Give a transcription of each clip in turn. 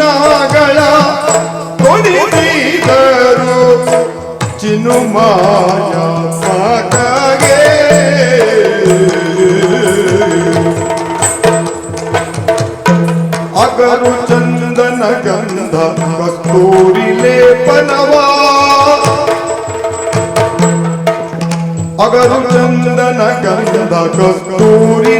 ಗುಣಗಳ ಕೊಡಿಸಿದರು ಚಿನುಮಾಯ ಮಗಗೆ ಅಗರು ಚಂದನ ಗಂಧ ಕಸ್ತೂರಿ ಲೇಪನವಾ. ಅಗರು ಚಂದನ ಗಂಧ ಕಸ್ತೂರಿ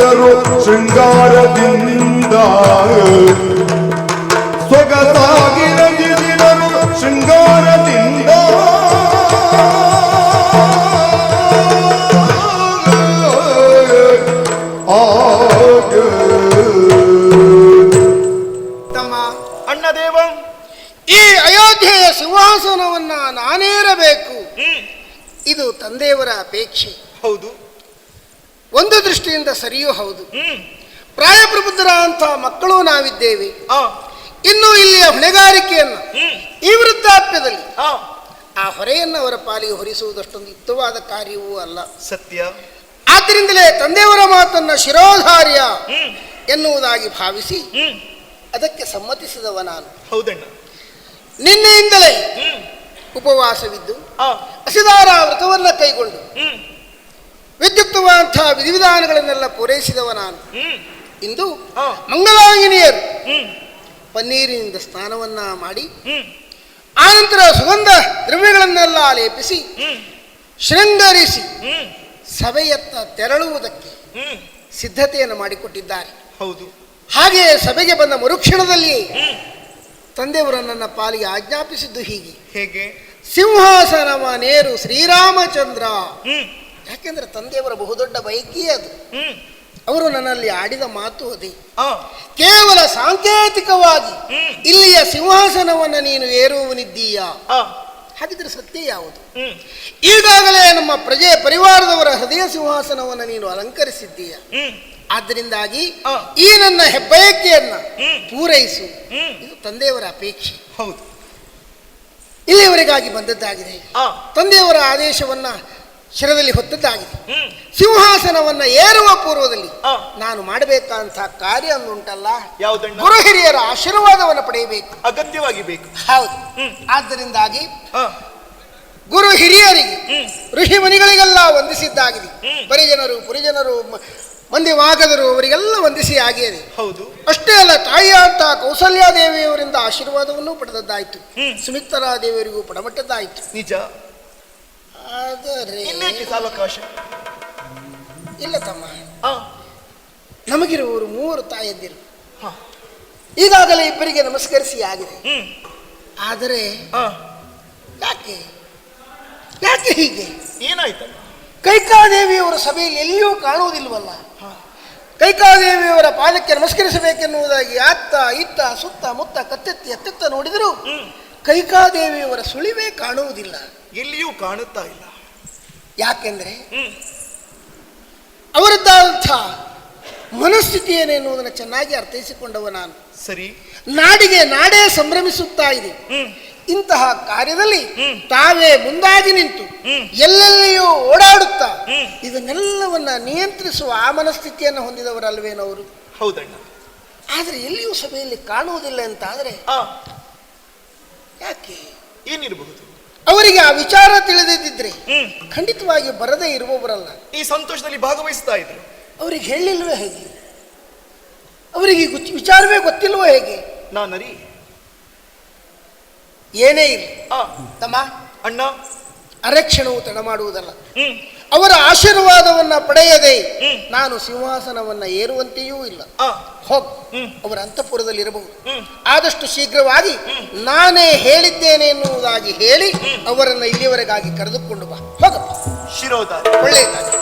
ನಗಿಸಿದರು ಶೃಂಗಾರದಿಂದ ಸೊಗಸಾಗಿ ನಗಿಸಿದರು ಶೃಂಗಾರದಿಂದ. ಆಗ. ತಮ್ಮ ಅಣ್ಣ ದೇವ ಈ ಅಯೋಧ್ಯೆಯ ಸಿಂಹಾಸನವನ್ನ ನಾನೇರಬೇಕು. ಇದು ತಂದೆಯವರ ಅಪೇಕ್ಷೆ. ಹೌದು. ಒಂದು ದೃಷ್ಟಿಯಿಂದ ಸರಿಯೂ ಹೌದು. ಪ್ರಾಯಪ್ರಬುದ್ಧರ ಅಂತ ಮಕ್ಕಳು ನಾವಿದ್ದೇವೆ. ಆ. ಇನ್ನು ಇಲ್ಲಿಯ ಹೊಣೆಗಾರಿಕೆಯನ್ನು ಈ ವೃದ್ಧಾಪ್ಯದಲ್ಲಿ ಆ. ಹೊರೆಯನ್ನು ಅವರ ಪಾಲಿಗೆ ಹೊರಿಸುವುದಷ್ಟೊಂದು ಯುಕ್ತವಾದ ಕಾರ್ಯವೂ ಅಲ್ಲ. ಸತ್ಯ. ಆದ್ದರಿಂದಲೇ ತಂದೆಯವರ ಮಾತನ್ನ ಶಿರೋಧಾರ್ಯ ಎನ್ನುವುದಾಗಿ ಭಾವಿಸಿ ಅದಕ್ಕೆ ಸಮ್ಮತಿಸಿದವ ನಾನು. ಹೌದಣ್ಣ. ನಿನ್ನೆಯಿಂದಲೇ ಉಪವಾಸವಿದ್ದು ಆ. ಹಸಿದಾರ ವ್ರತವನ್ನ ಕೈಗೊಂಡು ವಿದ್ಯುಕ್ತವಾದಂತಹ ವಿಧಿವಿಧಾನಗಳನ್ನೆಲ್ಲ ಪೂರೈಸಿದವ ನಾನು ಇಂದು ಮಂಗಲಾಂಗಿನಿಯರು ಪನ್ನೀರಿನಿಂದ ಸ್ನಾನವನ್ನ ಮಾಡಿ ಆನಂತರ ಸುಗಂಧ ದ್ರವ್ಯಗಳನ್ನೆಲ್ಲ ಲೇಪಿಸಿ ಶೃಂಗರಿಸಿ ಸಭೆಯತ್ತ ತೆರಳುವುದಕ್ಕೆ ಸಿದ್ಧತೆಯನ್ನು ಮಾಡಿಕೊಟ್ಟಿದ್ದಾರೆ. ಹೌದು. ಹಾಗೆ ಸಭೆಗೆ ಬಂದ ಮರುಕ್ಷಣದಲ್ಲಿ ತಂದೆಯವರು ನನ್ನ ಪಾಲಿಗೆ ಆಜ್ಞಾಪಿಸಿದ್ದು ಹೀಗೆ. ಹೇಗೆ? ಸಿಂಹಾಸನವ ನೇರು ಶ್ರೀರಾಮಚಂದ್ರ. ಯಾಕೆಂದ್ರೆ ತಂದೆಯವರ ಬಹುದೊಡ್ಡ ಬೈಕಿ ಅದು. ಹ್ಮ್. ಅವರು ನನ್ನಲ್ಲಿ ಆಡಿದ ಮಾತು ಅದೇ. ಕೇವಲ ಸಾಂಕೇತಿಕವಾಗಿ. ಇಲ್ಲಿಯ ಸಿಂಹಾಸನವನ್ನು ನೀನು ಏರುವನಿದ್ದೀಯಾ ಹಾಗಿದ್ರೆ ಸತ್ಯ ಯಾವುದು? ಹ್ಮ್. ಈಗಾಗಲೇ ನಮ್ಮ ಪ್ರಜೆ ಪರಿವಾರದವರ ಹೃದಯ ಸಿಂಹಾಸನವನ್ನು ನೀನು ಅಲಂಕರಿಸಿದ್ದೀಯ? ಆದ್ದರಿಂದಾಗಿ ಆ. ಈ ನನ್ನ ಹೆಬ್ಬಯಕೆಯನ್ನ. ಪೂರೈಸು. ಇದು ತಂದೆಯವರ ಅಪೇಕ್ಷೆ. ಹೌದು. ಇಲ್ಲಿಯವರೆಗಾಗಿ ಬಂದದ್ದಾಗಿದೆ. ತಂದೆಯವರ ಆದೇಶವನ್ನ ಶಿರದಲ್ಲಿ ಹೊತ್ತದ್ದಾಗಿದೆ. ಸಿಂಹಾಸನವನ್ನ ಏರುವ ಪೂರ್ವದಲ್ಲಿ ನಾನು ಮಾಡಬೇಕಂತ ಕಾರ್ಯ ಒಂದುಂಟಲ್ಲ ಗುರು ಹಿರಿಯರ ಆಶೀರ್ವಾದವನ್ನು ಪಡೆಯಬೇಕು. ಅಗತ್ಯವಾಗಿ ಬೇಕು. ಹೌದು. ಆದ್ದರಿಂದಾಗಿ ಗುರು ಹಿರಿಯರಿಗೆ ಋಷಿ ಮುನಿಗಳಿಗೆಲ್ಲ ವಂದಿಸಿದ್ದಾಗಿದೆ. ಪರಿಜನರು ಪುರಿಜನರು ಮಂದಿ ವಾಗದರು ಅವರಿಗೆಲ್ಲ ವಂದಿಸಿ ಆಗಿದೆ ಹೌದು. ಅಷ್ಟೇ ಅಲ್ಲ ತಾಯಿಯ ಅಂತ ಕೌಸಲ್ಯಾದೇವಿಯವರಿಂದ ಆಶೀರ್ವಾದವನ್ನು ಪಡೆದದ್ದಾಯಿತು. ಹ್ಮ್. ಸುಮಿತ್ರಾ ದೇವಿಯರಿಗೂ ಪಡಮಟ್ಟದ್ದಾಯಿತು. ನಿಜ. ಆದರೆ ಇನ್ನೇಕೆ ಸಾವಕಾಶ ಇಲ್ಲ ತಮ್ಮ. ಆ. ನಮಗಿರುವವರು ಮೂವರು ತಾಯಂದಿರು. ಹ. ಈಗಾಗಲೇ ಇಬ್ಬರಿಗೆ ನಮಸ್ಕರಿಸಿ ಆಗಿದೆ. ಹ್ಮ್. ಆದರೆ ಆ. ಯಾಕೆ? ಯಾಕೆ ಹೀಗೆ? ಏನಾಯ್ತು? ಕೈಕಾದೇವಿಯವರ ಸಭೆಯಲ್ಲಿ ಎಲ್ಲಿಯೂ ಕಾಣುವುದಿಲ್ವಲ್ಲ ಕೈಕಾದೇವಿಯವರ ಪಾದಕ್ಕೆ ನಮಸ್ಕರಿಸಬೇಕೆನ್ನುವುದಾಗಿ ಅತ್ತ ಇತ್ತ ಸುತ್ತ ಮುತ್ತ ಕತ್ತೆತ್ತಿ ಅತ್ತೆತ್ತ ನೋಡಿದರೂ ಕೈಕಾದೇವಿಯವರ ಸುಳಿವೇ ಕಾಣುವುದಿಲ್ಲ. ಎಲ್ಲಿಯೂ ಕಾಣುತ್ತಾ ಇಲ್ಲ. ಯಾಕೆಂದ್ರೆ ಅವರದ್ದಾದಂಥ ಮನಸ್ಥಿತಿ ಏನೆನ್ನುವುದನ್ನು ಚೆನ್ನಾಗಿ ಅರ್ಥೈಸಿಕೊಂಡವ ನಾನು. ಸರಿ. ನಾಡಿಗೆ ನಾಡೇ ಸಂಭ್ರಮಿಸುತ್ತಾ ಇದೆ. ಇಂತಹ ಕಾರ್ಯದಲ್ಲಿ ತಾವೇ ಮುಂದಾಗಿ ನಿಂತು. ಎಲ್ಲೆಲ್ಲಿಯೂ ಓಡಾಡುತ್ತಾ. ಇದನ್ನೆಲ್ಲವನ್ನ ನಿಯಂತ್ರಿಸುವ ಆ ಮನಸ್ಥಿತಿಯನ್ನು ಹೊಂದಿದವರಲ್ವೇನವರು? ಹೌದಣ್ಣ. ಆದರೆ ಎಲ್ಲಿಯೂ ಸಭೆಯಲ್ಲಿ ಕಾಣುವುದಿಲ್ಲ ಅಂತ ಆದರೆ ಯಾಕೆ? ಏನಿರಬಹುದು? ಅವರಿಗೆ ಆ ವಿಚಾರ ತಿಳಿದಿದ್ದರೆ ಖಂಡಿತವಾಗಿ ಬರದೇ ಇರುವವರಲ್ಲ. ಈ ಸಂತೋಷದಲ್ಲಿ ಭಾಗವಹಿಸ್ತಾ ಇದ್ರು. ಅವರಿಗೆ ಹೇಳಿಲ್ವೇ ಹೇಗೆ? ಅವರಿಗೆ ವಿಚಾರವೇ ಗೊತ್ತಿಲ್ವೋ ಹೇಗೆ? ನಾನರಿ ಏನೇ ಇರಲಿ. ತಮ್ಮ. ಅಣ್ಣ. ಅರಕ್ಷಣವು ತಡ ಮಾಡುವುದಲ್ಲ. ಅವರ ಆಶೀರ್ವಾದವನ್ನ ಪಡೆಯದೆ ನಾನು ಸಿಂಹಾಸನವನ್ನ ಏರುವಂತೆಯೂ ಇಲ್ಲ. ಹೋಗ್. ಅವರ ಅಂತಃಪುರದಲ್ಲಿ ಇರಬಹುದು. ಆದಷ್ಟು ಶೀಘ್ರವಾಗಿ ನಾನೇ ಹೇಳಿದ್ದೇನೆ ಎನ್ನುವುದಾಗಿ ಹೇಳಿ ಅವರನ್ನು ಇಲ್ಲಿಯವರೆಗಾಗಿ ಕರೆದುಕೊಂಡು ಬಾ. ಹೋಗಪ್ಪ. ಶಿರೋದ ಒಳ್ಳೆಯದಾಗಿ.